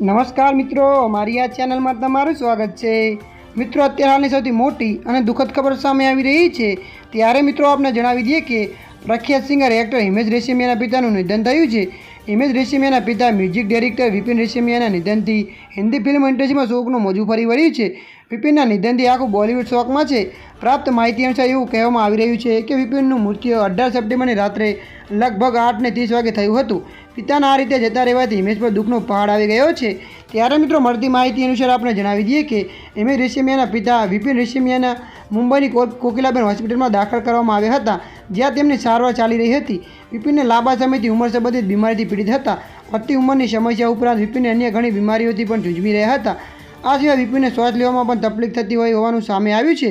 નમસ્કાર મિત્રો, મારી આ ચેનલમાં તમારું સ્વાગત છે. મિત્રો, અત્યારે હાલની સૌથી મોટી અને દુઃખદ ખબર સામે આવી રહી છે. ત્યારે મિત્રો, આપને જણાવી દઈએ કે પ્રખ્યાત સિંગર એક્ટર હિમેશ રેશમિયાના પિતાનું નિધન થયું છે. હિમેશ રેશમિયાના પિતા મ્યુઝિક ડિરેક્ટર વિપિન રેશમિયાના નિધનથી હિન્દી ફિલ્મ ઇન્ડસ્ટ્રીમાં શોકનું મોજું ફરી વળ્યું છે. વિપિનના નિધનથી આખું બોલિવૂડ શોકમાં છે. પ્રાપ્ત માહિતી અનુસાર એવું કહેવામાં આવી રહ્યું છે કે વિપિનનું મૃત્યુ અઢાર સપ્ટેમ્બરની રાત્રે લગભગ આઠને ત્રીસ વાગે થયું હતું. પિતાના આ રીતે જતા રહેવાથી હિમેશ પર દુઃખનો પહાડ આવી ગયો છે. ત્યારે મિત્રો મળતી માહિતી અનુસાર આપણે જણાવી દઈએ કે હિમેશ રેશમિયાના પિતા વિપિન રેશમિયાના મુંબઈની કોકિલાબેન હોસ્પિટલમાં દાખલ કરવામાં આવ્યા હતા, જ્યાં તેમની સારવાર ચાલી રહી હતી. વિપિનને લાંબા સમયથી ઉંમર સંબંધિત બીમારીથી પીડિત હતા. વધતી ઉંમરની સમસ્યા ઉપરાંત વિપિનને અન્ય ઘણી બીમારીઓથી પણ ઝૂંઝવી રહ્યા હતા. આ સિવાય વિપિનને શ્વાસ લેવામાં પણ તકલીફ થતી હોય હોવાનું સામે આવ્યું છે.